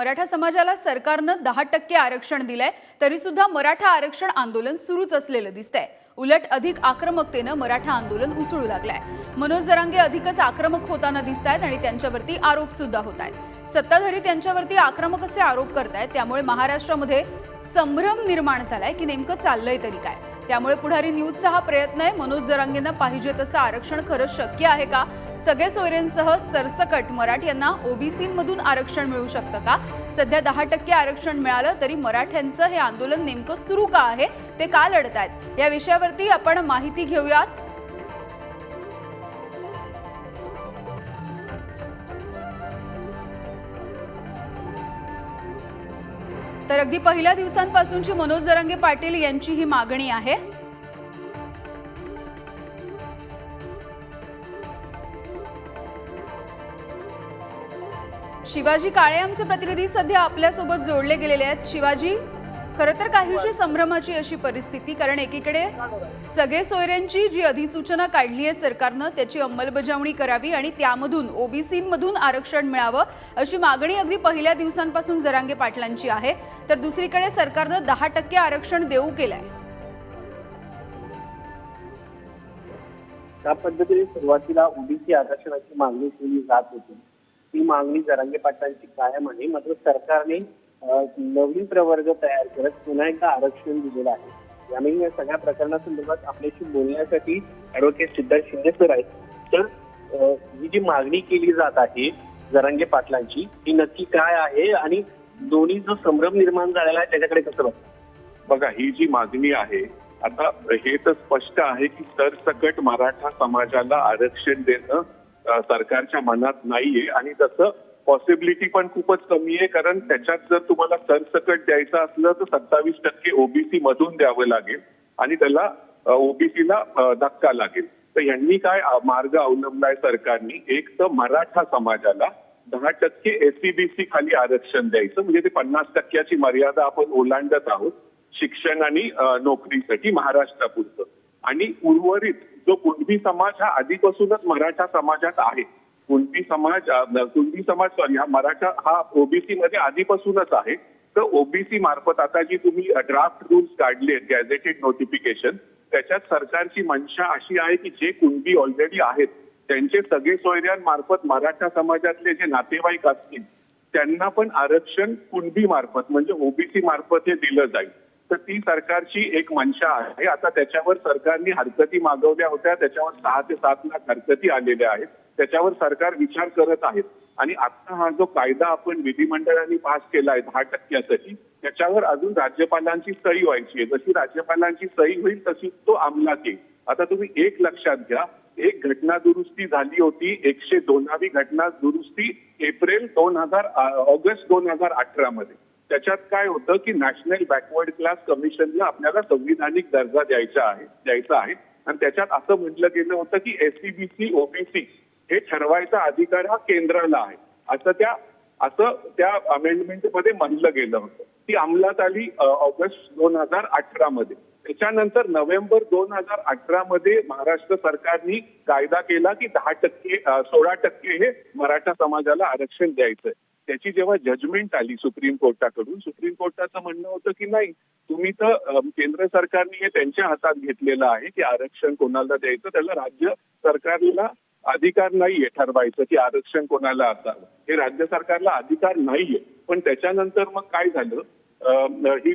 मराठा समाजाला सरकारनं दहा टक्के आरक्षण दिलंय तरी सुद्धा मराठा आरक्षण आंदोलन सुरूच असलेलं दिसतंय. उलट अधिक आक्रमकतेनं मराठा आंदोलन उसळू लागलाय. मनोज जरांगे अधिकच आक्रमक होताना दिसत आहेत आणि त्यांच्यावरती आरोप सुद्धा होत आहेत सत्ताधारी त्यांच्यावरती आक्रमक असे आरोप करतायत त्यामुळे महाराष्ट्रामध्ये संभ्रम निर्माण झालाय की नेमकं चाललंय तरी काय? त्यामुळे पुढारी न्यूजचा हा प्रयत्न आहे. मनोज जरांगेंना पाहिजे तसं आरक्षण खरंच शक्य आहे का? सगळे सोयऱ्यांसह सरसकट मराठ्यांना ओबीसीमधून आरक्षण मिळू शकतं का? सध्या दहा टक्के आरक्षण मिळालं तरी मराठ्यांचं हे आंदोलन नेमकं सुरू का आहे? ते का लढत आहेत या विषयावरती आपण माहिती घेऊयात. तर अगदी पहिल्या दिवसांपासूनची मनोज जरांगे पाटील यांची ही मागणी आहे. शिवाजी काळे आमचे प्रतिनिधी सध्या आपल्यासोबत जोडले गेलेले आहेत. शिवाजी खरं तर काहीशी संभ्रमाची अशी परिस्थिती कारण एकीकडे सगळे सोयऱ्यांची जी अधिसूचना काढली आहे सरकारनं त्याची अंमलबजावणी करावी आणि त्यामधून ओबीसीमधून आरक्षण मिळावं अशी मागणी अगदी पहिल्या दिवसांपासून जरांगे पाटलांची आहे. तर दुसरीकडे सरकारनं दहा टक्के आरक्षण देऊ केलंय. त्या पद्धतीने सुरुवातीला ओबीसी आरक्षणाची मागणी केली जात होती. ही मागणी जरांगे पाटलांची कायम आहे. मात्र सरकारने नवीन प्रवर्ग तयार करत पुन्हा एकदा आरक्षण दिलेलं आहे. यामुळे या सगळ्या प्रकरणासंदर्भात आपल्याशी बोलण्यासाठी ऍडव्होकेट सिद्धार्थ शिंदे सर आहेत. तर ही जी मागणी केली जात आहे जरांगे पाटलांची ही नक्की काय आहे आणि दोन्ही जो संभ्रम निर्माण झालेला आहे त्याच्याकडे कसं बघ बघा ही जी मागणी आहे आता हे तर स्पष्ट आहे की सरसकट मराठा समाजाला आरक्षण देणं सरकारच्या मनात नाहीये आणि तसं पॉसिबिलिटी पण खूपच कमी आहे. कारण त्याच्यात जर तुम्हाला सरसकट द्यायचं असलं तर सत्तावीस टक्के ओबीसी मधून द्यावं लागेल आणि त्याला ओबीसीला धक्का लागेल. तर यांनी काय मार्ग अवलंबलाय सरकारनी? एक तर मराठा समाजाला दहा टक्के एससीबीसी खाली आरक्षण द्यायचं. म्हणजे ते पन्नास टक्क्याची मर्यादा आपण ओलांडत आहोत शिक्षण आणि नोकरीसाठी महाराष्ट्रापुरतं. आणि उर्वरित जो कुणबी समाज हा आधीपासूनच मराठा समाजात आहे. कुणबी समाज कुणबी समाज सॉरी हा मराठा हा ओबीसी मध्ये आधीपासूनच आहे. तर ओबीसी मार्फत आता जी तुम्ही ड्राफ्ट रूल्स काढले गॅझेटेड नोटिफिकेशन त्याच्यात सरकारची मंशा अशी आहे की जे कुणबी ऑलरेडी आहेत त्यांचे सगळे सोयऱ्यांमार्फत मराठा समाजातले जे नातेवाईक असतील त्यांना पण आरक्षण कुणबी मार्फत म्हणजे ओबीसी मार्फत हे दिलं जाईल. तर ती सरकारची एक मंशा आहे. आता त्याच्यावर सरकारने हरकती मागवल्या होत्या. त्याच्यावर सहा ते सात लाख हरकती आलेल्या आहेत. त्याच्यावर सरकार विचार करत आहेत. आणि आता हा जो कायदा आपण विधिमंडळाने पास केला आहे दहा टक्क्यासाठी त्याच्यावर अजून राज्यपालांची सही व्हायची आहे. जशी राज्यपालांची सही होईल तशी तो अंमलात येईल. आता तुम्ही एक लक्षात घ्या. एक घटना दुरुस्ती झाली होती. एकशे दोनावी घटना दुरुस्ती एप्रिल दोन हजार ऑगस्ट दोन हजार अठरा मध्ये त्याच्यात काय होतं की नॅशनल बॅकवर्ड क्लास कमिशनला आपल्याला संविधानिक दर्जा द्यायचा आहे द्यायचा आहे. आणि त्याच्यात असं म्हटलं गेलं होतं की एससीबीसी ओबीसी हे ठरवायचा अधिकार हा केंद्राला आहे. असं त्या असं त्या अमेंडमेंटमध्ये म्हणलं गेलं होतं. ती अंमलात आली ऑगस्ट दोन हजार अठरा मध्ये त्याच्यानंतर नोव्हेंबर दोन हजार अठरा मध्ये महाराष्ट्र सरकारने कायदा केला की दहा टक्के सोळा टक्के हे मराठा समाजाला आरक्षण द्यायचंय. त्याची जेव्हा जजमेंट आली सुप्रीम कोर्टाकडून सुप्रीम कोर्टाचं म्हणणं होतं की नाही तुम्ही तर केंद्र सरकारने हे त्यांच्या हातात घेतलेलं आहे की आरक्षण कोणाला द्यायचं त्याला राज्य सरकारला अधिकार नाहीये ठरवायचं की आरक्षण कोणाला असावं. हे राज्य सरकारला अधिकार नाहीये. पण त्याच्यानंतर मग काय झालं? ही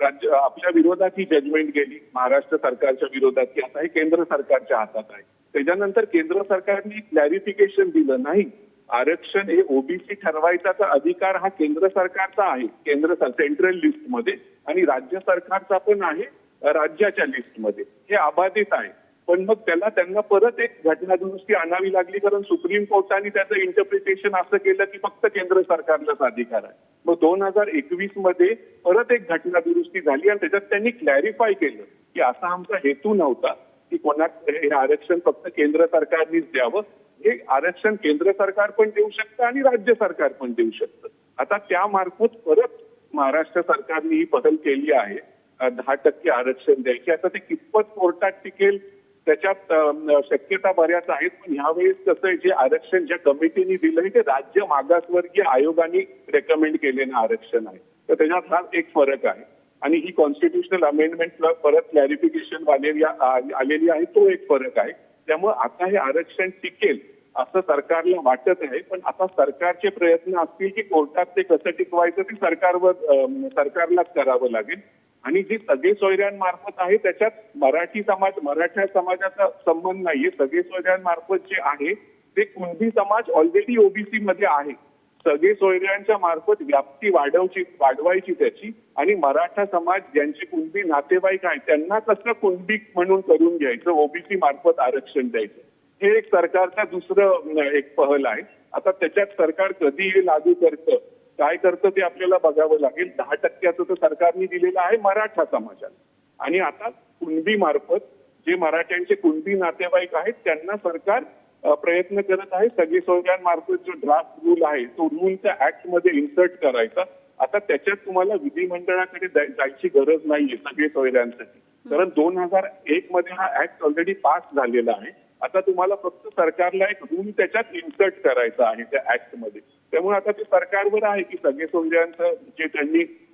राज्य आपल्या विरोधात ही जजमेंट गेली महाराष्ट्र सरकारच्या विरोधात की आता हे केंद्र सरकारच्या हातात आहे. त्याच्यानंतर केंद्र सरकारने क्लॅरिफिकेशन दिलं नाही. आरक्षण हे ओबीसी ठरवायचा अधिकार हा केंद्र सरकारचा आहे केंद्र सेंट्रल लिस्टमध्ये. आणि राज्य सरकारचा पण आहे राज्याच्या लिस्टमध्ये. हे अबाधित आहे. पण मग त्याला त्यांना परत एक घटना दुरुस्ती आणावी लागली कारण सुप्रीम कोर्टाने त्याचं इंटरप्रिटेशन असं केलं की फक्त केंद्र सरकारलाच अधिकार आहे. मग दोन हजार एकवीसमध्ये परत एक घटना दुरुस्ती झाली आणि त्याच्यात त्यांनी क्लॅरिफाय केलं की असा आमचा हेतू नव्हता. की कोणा हे आरक्षण फक्त केंद्र सरकारनेच द्यावं. हे आरक्षण केंद्र सरकार पण देऊ शकतं आणि राज्य सरकार पण देऊ शकतं. आता त्यामार्फत परत महाराष्ट्र सरकारने ही पहल केली आहे. दहा टक्के आरक्षण द्यायची. आता ते कितपत कोर्टात टिकेल त्याच्यात शक्यता बऱ्याच आहेत. पण ह्यावेळेस कसं आहे जे आरक्षण ज्या कमिटीने दिलंय ते राज्य मागासवर्गीय आयोगाने रेकमेंड केलेलं आरक्षण आहे. तर त्याच्यात हा एक फरक आहे. आणि ही कॉन्स्टिट्युशनल अमेंडमेंटला परत क्लॅरिफिकेशन आलेली आ- आलेली आहे तो एक फरक आहे. त्यामुळे आता हे आरक्षण टिकेल असं सरकारला वाटत आहे पण आता सरकारचे प्रयत्न असतील की कोर्टात ते कसं टिकवायचं ते सरकारवर सरकारलाच करावं लागेल. आणि जे सगळे सोयऱ्यांमार्फत आहे त्याच्यात मराठी समाज मराठा समाजाचा संबंध नाहीये. सगळे सोयऱ्यांमार्फत जे आहे ते कुणबी समाज ऑलरेडी ओबीसी मध्ये आहे. सगळे सोयऱ्यांच्या मार्फत व्याप्ती वाढवची वाढवायची त्याची. आणि मराठा समाज ज्यांचे कुणबी नातेवाईक आहेत त्यांना कसं कुणबी म्हणून करून घ्यायचं ओबीसी मार्फत आरक्षण द्यायचं? हे एक सरकारचं दुसरं एक पहल आहे. आता त्याच्यात सरकार कधी हे लागू करतं. काय करतं ते आपल्याला बघावं लागेल. दहा टक्क्याचं तर सरकारने दिलेलं आहे मराठा समाजाला. आणि आता कुणबी मार्फत जे मराठ्यांचे कुणबी नातेवाईक आहेत त्यांना सरकार प्रयत्न करत आहे. सगळे सोयऱ्यांमार्फत जो ड्राफ्ट रूल आहे तो रूल त्या ऍक्टमध्ये इन्सर्ट करायचा. आता त्याच्यात तुम्हाला विधिमंडळाकडे जाय- जायची गरज नाहीये सगळे सोयऱ्यांसाठी. कारण दोन हजार एक मध्ये हा ऍक्ट ऑलरेडी पास झालेला आहे. आता तुम्हाला फक्त सरकारला एक रूल त्याच्यात इन्सर्ट करायचा आहे त्या ऍक्टमध्ये त्यामुळे आता ते सरकारवर आहे की सगळे सोयऱ्यांचं जे त्यांनी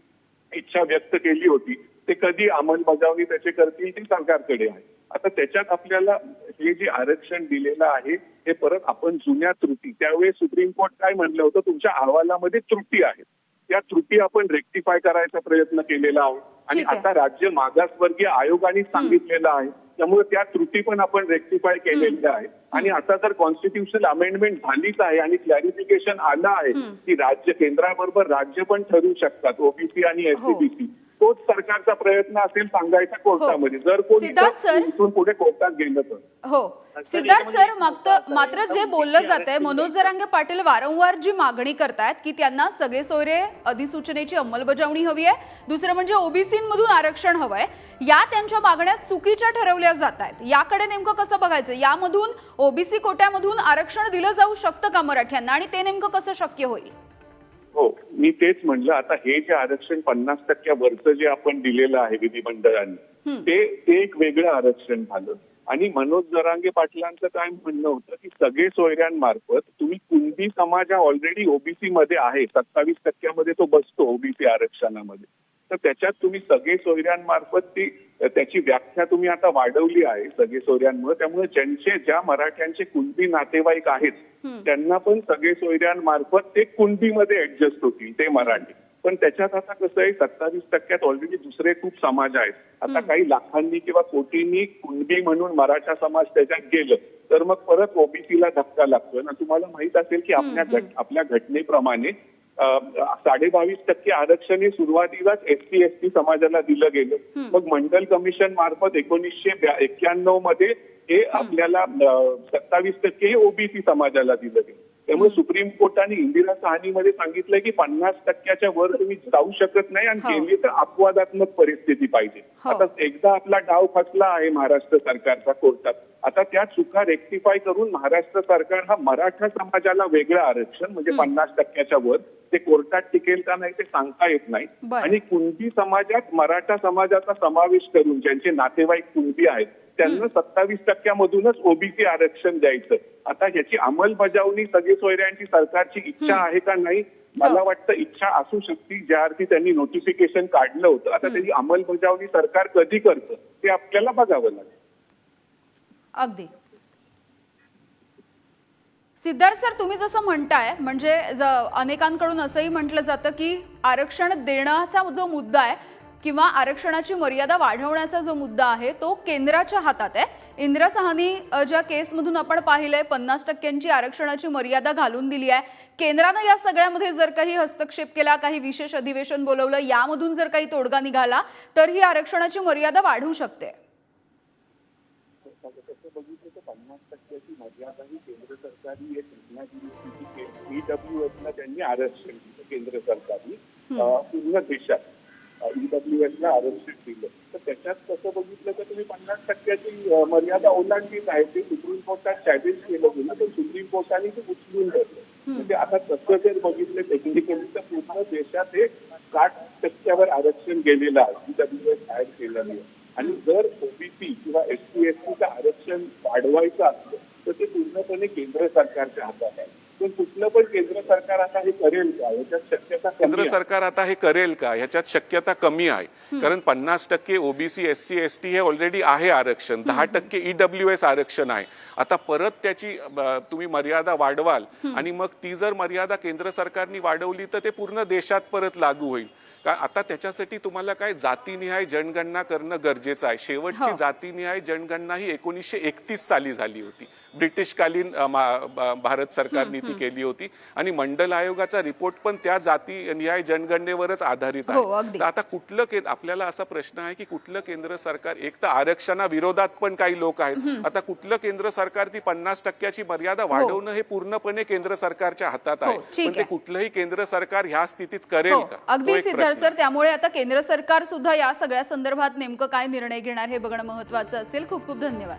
इच्छा व्यक्त केली होती ते कधी अंमलबजावणी त्याचे करतील ते सरकारकडे आहे. आता त्याच्यात आपल्याला हे जे आरक्षण दिलेलं आहे हे परत आपण जुन्या त्रुटी त्यावेळेस सुप्रीम कोर्ट काय म्हणलं होतं तुमच्या अहवालामध्ये त्रुटी आहेत. त्या त्रुटी आपण रेक्टिफाय करायचा प्रयत्न केलेला आहे आणि. आता राज्य मागासवर्गीय आयोगाने सांगितलेलं आहे त्यामुळे त्या त्रुटी पण आपण रेक्टिफाय केलेल्या आहे आणि आता जर कॉन्स्टिट्युशनल अमेंडमेंट झालीच आहे आणि क्लॅरिफिकेशन आलं आहे की राज्य केंद्राबरोबर राज्य पण ठरवू शकतात ओबीसी आणि. एससीबीसी तोच सरकारचा प्रयत्न असेल सांगायचा कोर्टामध्ये. जर कोणी पुढे कोर्टात गेलं तर. हो. सिद्धार्थ सर मात्र जे बोललं जात आहे मनोज जरांगे पाटील वारंवार जी मागणी करतायत की त्यांना सगळे सोयरे अधिसूचनेची अंमलबजावणी हवी आहे. दुसरं म्हणजे ओबीसीमधून आरक्षण हवंय. या त्यांच्या मागण्या चुकीच्या ठरवल्या जात आहेत याकडे नेमकं कसं बघायचं? यामधून ओबीसी कोट्यामधून आरक्षण दिलं जाऊ शकतं का मराठ्यांना? आणि ते नेमकं कसं शक्य होईल? हो मी तेच म्हणलं आता हे जे आरक्षण पन्नास टक्क्यावरचं जे आपण दिलेलं आहे विधिमंडळाने ते ते एक वेगळं आरक्षण झालं. आणि मनोज जरांगे पाटलांचं काय म्हणणं होतं की सगळे सोयऱ्यांमार्फत तुम्ही कुणबी समाज हा ऑलरेडी ओबीसी मध्ये आहे सत्तावीस टक्क्यामध्ये तो बसतो ओबीसी आरक्षणामध्ये. तर त्याच्यात तुम्ही सगळे सोयऱ्यांमार्फत ती त्याची व्याख्या तुम्ही आता वाढवली आहे सगळे सोयऱ्यांमुळे. त्यामुळे ज्यांचे ज्या मराठ्यांचे कुणबी नातेवाईक आहेत त्यांना पण सगळे सोयऱ्यांमार्फत ते कुणबीमध्ये ऍडजस्ट होतील ते मराठी. पण त्याच्यात आता कसं आहे सत्तावीस टक्क्यात ऑलरेडी दुसरे खूप समाज आहेत. आता काही लाखांनी किंवा कोटींनी कुणबी म्हणून मराठा समाज त्याच्यात गेलं तर मग परत ओबीसीला धक्का लागतोय. ना तुम्हाला माहीत असेल की आपल्या आपल्या घटनेप्रमाणे साडे बावीस टक्के आरक्षण हे सुरुवातीलाच एस टी एस टी समाजाला दिलं गेलं. मग मंडल कमिशन मार्फत एकोणीसशे एक्क्याण्णवमध्ये हे आपल्याला सत्तावीस टक्के हे ओबीसी समाजाला दिलं गेलं. त्यामुळे सुप्रीम कोर्टाने इंदिरा सहानीमध्ये सांगितलंय की पन्नास टक्क्याच्या वर तुम्ही जाऊ शकत नाही आणि हो. केली तर अपवादात्मक परिस्थिती पाहिजे. हो. आता एकदा आपला डाव फसला आहे महाराष्ट्र सरकारचा कोर्टात. आता त्या चुका रेक्टिफाय करून महाराष्ट्र सरकार हा मराठा समाजाला वेगळं आरक्षण म्हणजे पन्नास टक्क्याच्या वर ते कोर्टात टिकेल का नाही ते सांगता येत नाही. आणि कुणबी समाजात मराठा समाजाचा समावेश करून ज्यांचे नातेवाईक कुणबी आहेत त्यांना सत्तावीस टक्क्यामधूनच ओबीसी आरक्षण द्यायचं. आता ह्याची अंमलबजावणी सगळे सोयऱ्यांची सरकारची इच्छा आहे का नाही? मला वाटतं इच्छा असू शकते. ज्या अर्थी त्यांनी नोटिफिकेशन काढलं होतं. आता त्याची अंमलबजावणी सरकार कधी करतं ते आपल्याला बघावं लागेल. अगदी. सिद्धार्थ सर तुम्ही जसं म्हणताय म्हणजे ज- अनेकांकडून असंही म्हटलं जातं की आरक्षण देण्याचा जो मुद्दा आहे किंवा आरक्षणाची मर्यादा वाढवण्याचा जो मुद्दा आहे तो केंद्राच्या हातात आहे. इंदिरा सहानी ज्या केसमधून आपण पाहिलंय पन्नास टक्क्यांची आरक्षणाची मर्यादा घालून दिली आहे. केंद्रानं या सगळ्यामध्ये जर काही हस्तक्षेप केला काही विशेष अधिवेशन बोलवलं यामधून जर काही तोडगा निघाला तर ही आरक्षणाची मर्यादा वाढू शकते. तसं बघितलं तर पन्नास टक्क्याची मर्यादा ही केंद्र सरकारने एक रत्नागिरी ईडब्ल्यू ला त्यांनी आरक्षण दिलं केंद्र सरकारने पूर्ण देशात. ईडब्ल्यू ला आरक्षण दिलं. तर त्याच्यात तसं बघितलं तर तुम्ही पन्नास टक्क्याची मर्यादा ओलांडलीच आहे. ते सुप्रीम कोर्टात चॅलेंज केलं गेलं तर सुप्रीम कोर्टाने ते उचलून धरलं. म्हणजे आता तसं जर बघितलं टेक्निकली तर पूर्ण देशात हे साठ टक्क्यावर आरक्षण गेलेलं आहे. ईडब्ल्यू एस ऍड केलं नाही आणि जर ओबीसी किंवा एस टी एस टीचं आरक्षण वाढवायचं असलं तर ते पूर्णपणे केंद्र सरकारच्या हातात आहे. कुठलं पण केंद्र सरकार आता हे करेल का? याच्यात शक्यता कमी केंद्र. सरकार आता हे करेल का? ह्याच्यात शक्यता कमी आहे. कारण पन्नास टक्के OBC S C S T हे ऑलरेडी आहे आरक्षण. दहा टक्के ईडब्ल्यू एस आरक्षण आहे. आता परत त्याची तुम्ही मर्यादा वाढवाल आणि मग ती जर मर्यादा केंद्र सरकारने वाढवली तर ते पूर्ण देशात परत लागू होईल. का आता त्याच्यासाठी तुम्हाला काय जातीनिहाय जनगणना करणं गरजेचं आहे. शेवटची हो. जातीनिहाय जनगणना ही एकोणीसशे एकतीस साली झाली होती. ब्रिटिशकालीन भारत सरकारने ती केली होती. आणि मंडल आयोगाचा रिपोर्ट पण त्या जाती निहाय जनगणनेवरच आधारित हो, आहे. आता कुठलं के आपल्याला असा प्रश्न आहे की कुठलं केंद्र सरकार एक तर आरक्षणा विरोधात पण काही लोक आहेत. आता कुठलं केंद्र सरकार ती पन्नास टक्क्याची मर्यादा वाढवणं हे पूर्णपणे केंद्र सरकारच्या हातात आहे. हो, पण ते. कुठलंही केंद्र सरकार ह्या स्थितीत करेल हो का? तर सर त्यामुळे आता केंद्र सरकार सुद्धा या सगळ्या संदर्भात नेमकं काय निर्णय घेणार हे बघणं महत्वाचं असेल. खूप खूप धन्यवाद.